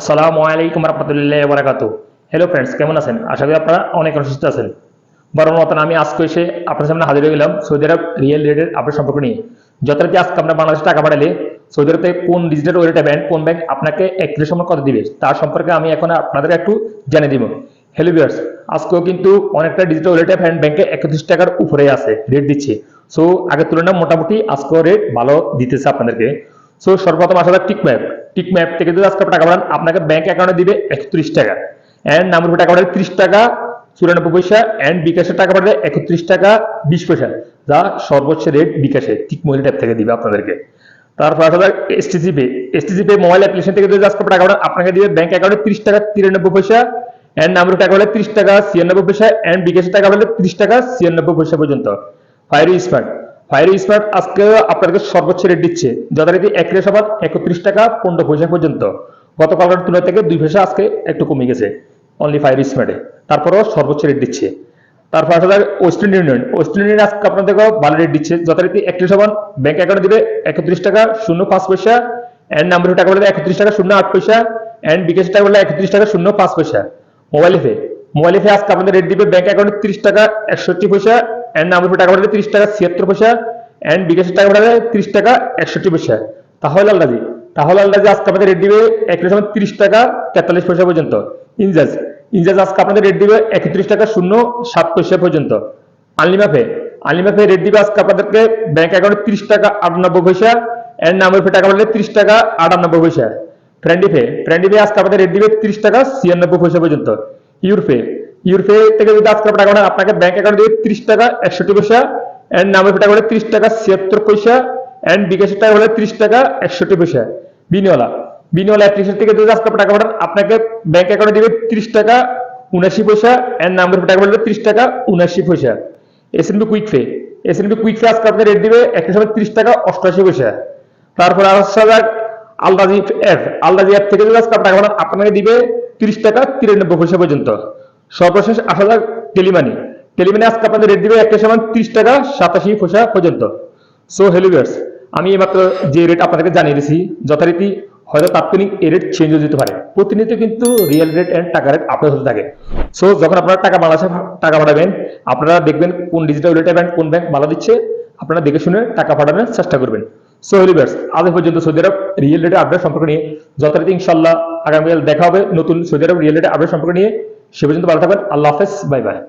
আসসালামু আলাইকুম রহমতুল্লাহ বারাকাত hello friends কেমন আছেন? আশা করি আপনারা অনেক অসুস্থ আছেন। বড় মতন আমি আজকে এসে আপনার সামনে হাজির হয়ে গেলাম সৌদি আরব রিয়েল রেটের আপনার সম্পর্ক নিয়ে। যথারীতি আজকে আপনার বাংলাদেশে টাকা পাঠালে সৌদি আরব কোন ডিজিটাল ওয়েলেটে ব্যাংক কোন ব্যাংক আপনাকে এক কিলো সময় কত দিবে, তার সম্পর্কে আমি এখন আপনাদের একটু জানিয়ে দিব। হ্যালো ভিউয়ার্স আজকেও কিন্তু অনেকটা ডিজিটাল ওয়েলেটে ফ্যান্ড ব্যাংকে একত্রিশ টাকার উপরে আছে রেট দিচ্ছে। সো আগের তুলনায় মোটামুটি আজকেও রেট ভালো দিতেছে আপনাদেরকে। সো সর্বপ্রথম আসা যাক টিক ম্যাপ। টিক ম্যাপ থেকে যদি আজকে টাকা পাঠান আপনাকে ব্যাংক অ্যাকাউন্টে দিবে একত্রিশ টাকা। অ্যান্ড নাম্বার টাকা পাঠালে ত্রিশ টাকা, চুরানব্বই পয়সা। অ্যান্ড বিকাশের টাকা পাঠালে একত্রিশ টাকা, বিশ পয়সা। যা সর্বোচ্চ রেট বিকাশে, টিক মোবাইল ট্যাপ থেকে দিবে আপনাদেরকে। তারপর আসা যাক STC pay STC pay mobile application থেকে যদি আজকে টাকা পাঠান আপনাকে দিবে ব্যাংক অ্যাকাউন্টে ত্রিশ টাকা, তিরানব্বই পয়সা। অ্যান্ড নাম্বার টাকা পাঠালে ত্রিশ টাকা, ছিয়ানব্বই পয়সা। অ্যান্ড বিকাশের টাকা পাঠালে ত্রিশ টাকা, ছিয়ানব্বই পয়সা পর্যন্ত। ফায়ার স্মার্ট ফায়ার স্মার্ট আজকে আপনাদেরকে সর্বোচ্চ রেট দিচ্ছে। যথারীতি এক রেট সমান একত্রিশ টাকা পনেরো পয়সা পর্যন্ত। গতকালের তুলনা থেকে দুই পয়সা আজকে একটু কমে গেছে অনলি ফায়ার স্মার্টে। তারপরেও সর্বোচ্চ রেট দিচ্ছে। তারপর আসা যাক ওয়েস্টার্ন ইউনিয়ন ওয়েস্টার্ন ইউনিয়ন আজকে আপনাদেরকে ভালো রেট দিচ্ছে। যথারীতি একত্রিশ সমান ব্যাংক অ্যাকাউন্টে দিবে একত্রিশ টাকা শূন্য পাঁচ পয়সা অ্যান্ড নাম্বার টাকা বলে একত্রিশ টাকা শূন্য আট পয়সা অ্যান্ড বিকাশ টাকা বলে একত্রিশ টাকা শূন্য পাঁচ পয়সা। মোবাইল ফে মোবাইল ফে আজকে আপনাদের রেট দিবে ব্যাংক অ্যাকাউন্টে তিরিশ টাকা একষট্টি পয়সা অ্যান্ড নাম্বার টাকা বলে তিরিশ টাকা, ছিয়াত্তর পয়সা। অ্যান্ড বিকাশের টাকা পাঠালে তিরিশ টাকা, একষট্টি পয়সা। তাহলে আল্লাদি তাহলে আল্লাদি আজকে আমাদের রেট দিবে এক সময় তিরিশ টাকা, তেতাল্লিশ পয়সা পর্যন্ত। ইনজাজ ইনজাজ, আজকে আপনাদের রেট দিবে একত্রিশ টাকা, শূন্য, সাত পয়সা পর্যন্ত। আনলিমাফে আনলিমাফে রেট দিবে আজকে আপনাদেরকে ব্যাংক অ্যাকাউন্টে তিরিশ টাকা, আটানব্বই পয়সা। অ্যান্ড নাম্বার পে টাকা পাঠালে তিরিশ টাকা, আটানব্বই পয়সা। ফ্রেন্ডি পে ফ্রেন্ডি পে আজকে আপনাদের রেট দিবে তিরিশ টাকা, ছিয়ানব্বই পয়সা পর্যন্ত। ইউরপে ইউরপে থেকে যদি আজকে টাকা পাঠান আপনাকে ব্যাংক অ্যাকাউন্টে দিবে তিরিশ টাকা, একষট্টি পয়সা অ্যান্ড নাম্বার পে টাকা বলে তিরিশ টাকা, ছিয়াত্তর পয়সা অ্যান্ড বিকাশের টাকা বলে তিরিশ টাকা, একষট্টি পয়সা। বিনিওয়ালা বিনিওয়ালা অ্যাপ্লিকেশন থেকে যদি আজকে টাকা পাঠান, আপনাকে ব্যাংক অ্যাকাউন্টে দিবে তিরিশ টাকা উনাশি পয়সা অ্যান্ড নাম্বার পে টাকা বলে তিরিশ টাকা উনাশি পয়সা। SNB quick pay SNB quick pay আজকে আপনাকে রেট দিবে একটা সময় তিরিশ টাকা, অষ্টআশি পয়সা। তারপর আসা যাক আলদাজি অ্যাপ আলদাজি অ্যাপ থেকে যদি আজকে টাকা পাঠান, আপনাকে দিবে তিরিশ টাকা, তিরানব্বই পয়সা পর্যন্ত। সর্বশেষ আসা যাক টেলিমানি। টেলিমানি আজকে আপনাদের রেট দিবে একটা সময় ত্রিশ টাকা সাতাশি পয়সা পর্যন্ত। সো হেলিভার্স আমি এইমাত্র যে রেট আপনাদেরকে জানিয়ে দিয়েছি যথারীতি হয়তো তাৎক্ষণিক এ রেট চেঞ্জ হয়ে যেতে পারে। প্রতিনিয়ত কিন্তু রিয়েল রেট এন্ড টাকা রেট আপডেট হতে থাকে। সো যখন আপনারা টাকা বাংলাদেশে টাকা পাঠাবেন, আপনারা দেখবেন কোন ডিজিটাল রেট ব্যাংক কোন ব্যাংক ভালো দিচ্ছে, আপনারা দেখে শুনে টাকা পাঠানোর চেষ্টা করবেন। সো হেলিভার্স আজ পর্যন্ত সৌদি আরব রিয়েল রেটের আপডেট সম্পর্ক নিয়ে, যথারীতি ইনশাল্লাহ আগামীকাল দেখা হবে নতুন সৌদি আরব রিয়েল রেটের আপডেট সম্পর্ক নিয়ে। সে পর্যন্ত ভালো থাকবেন। আল্লাহ হাফেজ বাই বাই।